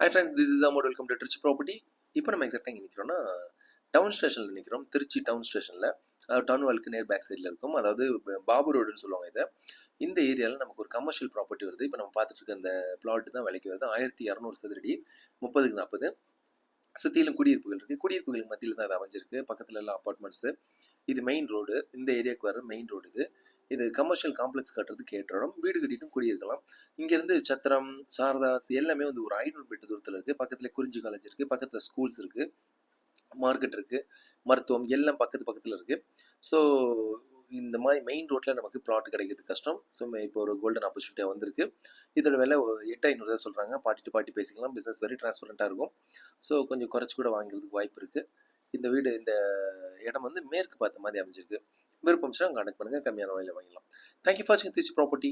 Hi friends this is amount welcome to Trichy property இப்போ நம்ம எக்ஸாக்டாக இங்கே நிற்கிறோம்னா டவுன் ஸ்டேஷனில் நிற்கிறோம் திருச்சி டவுன் ஸ்டேஷனில் டவுன் வால்க்கு நேர் பேக் சைடில் இருக்கும். அதாவது பாபு ரோடுன்னு சொல்லுவாங்க இதை. இந்த ஏரியாவில் நமக்கு ஒரு கமர்ஷியல் ப்ராப்பர்ட்டி வருது. இப்போ நம்ம பார்த்துட்டு இருக்க அந்த பிளாட் தான் விலைக்கு வருது. ஆயிரத்தி இரநூறு சதுரடி முப்பதுக்கு நாற்பது சுற்றிலும் குடியிருப்புகள் இருக்குது குடியிருப்புகளுக்கு மத்தியில் தான் அது அமைஞ்சிருக்கு. பக்கத்துல எல்லாம் அப்பார்ட்மெண்ட்ஸு இது மெயின் ரோடு இந்த ஏரியாவுக்கு வர மெயின் ரோடு இது. இது கமர்ஷியல் காம்ப்ளெக்ஸ் கட்டுறதுக்கு ஏற்ற வீடு கட்டிட்டும் குடியிருக்கலாம். இங்கேருந்து சத்திரம் சாரதாஸ் எல்லாமே வந்து ஒரு ஐநூறு மீட்டர் தூரத்தில் இருக்குது பக்கத்தில் குறிஞ்சி காலேஜ் இருக்குது பக்கத்தில் ஸ்கூல்ஸ் இருக்குது மார்க்கெட் இருக்குது மருத்துவம் எல்லாம் பக்கத்து பக்கத்தில் இருக்குது ஸோ இந்த மாதிரி மெயின் ரோட்டில் நமக்கு பிளாட் கிடைக்கிறது கஷ்டம். ஸோ இப்போ ஒரு கோல்டன் ஆப்பர்ச்சுனிட்டியாக வந்திருக்கு. இதோட விலை எட்டு ஐநூறு தான் சொல்கிறாங்க பாட்டி டு பாட்டி பேசிக்கலாம். பிஸ்னஸ் வெரி டிரான்ஸ்பரண்ட்டாக இருக்கும். ஸோ கொஞ்சம் குறைச்சி கூட வாங்குறதுக்கு வாய்ப்பு இருக்குது இந்த வீடு இந்த இடம் வந்து மேற்கு பார்த்த மாதிரி அமைஞ்சிருக்கு. விருப்பம் கான்டாக்ட் பண்ணுங்கள் கம்மியான விலையில் வாங்கிடலாம். தேங்க்யூ ஃபார் வாட்சிங் திருச்சி ப்ராப்பர்ட்டி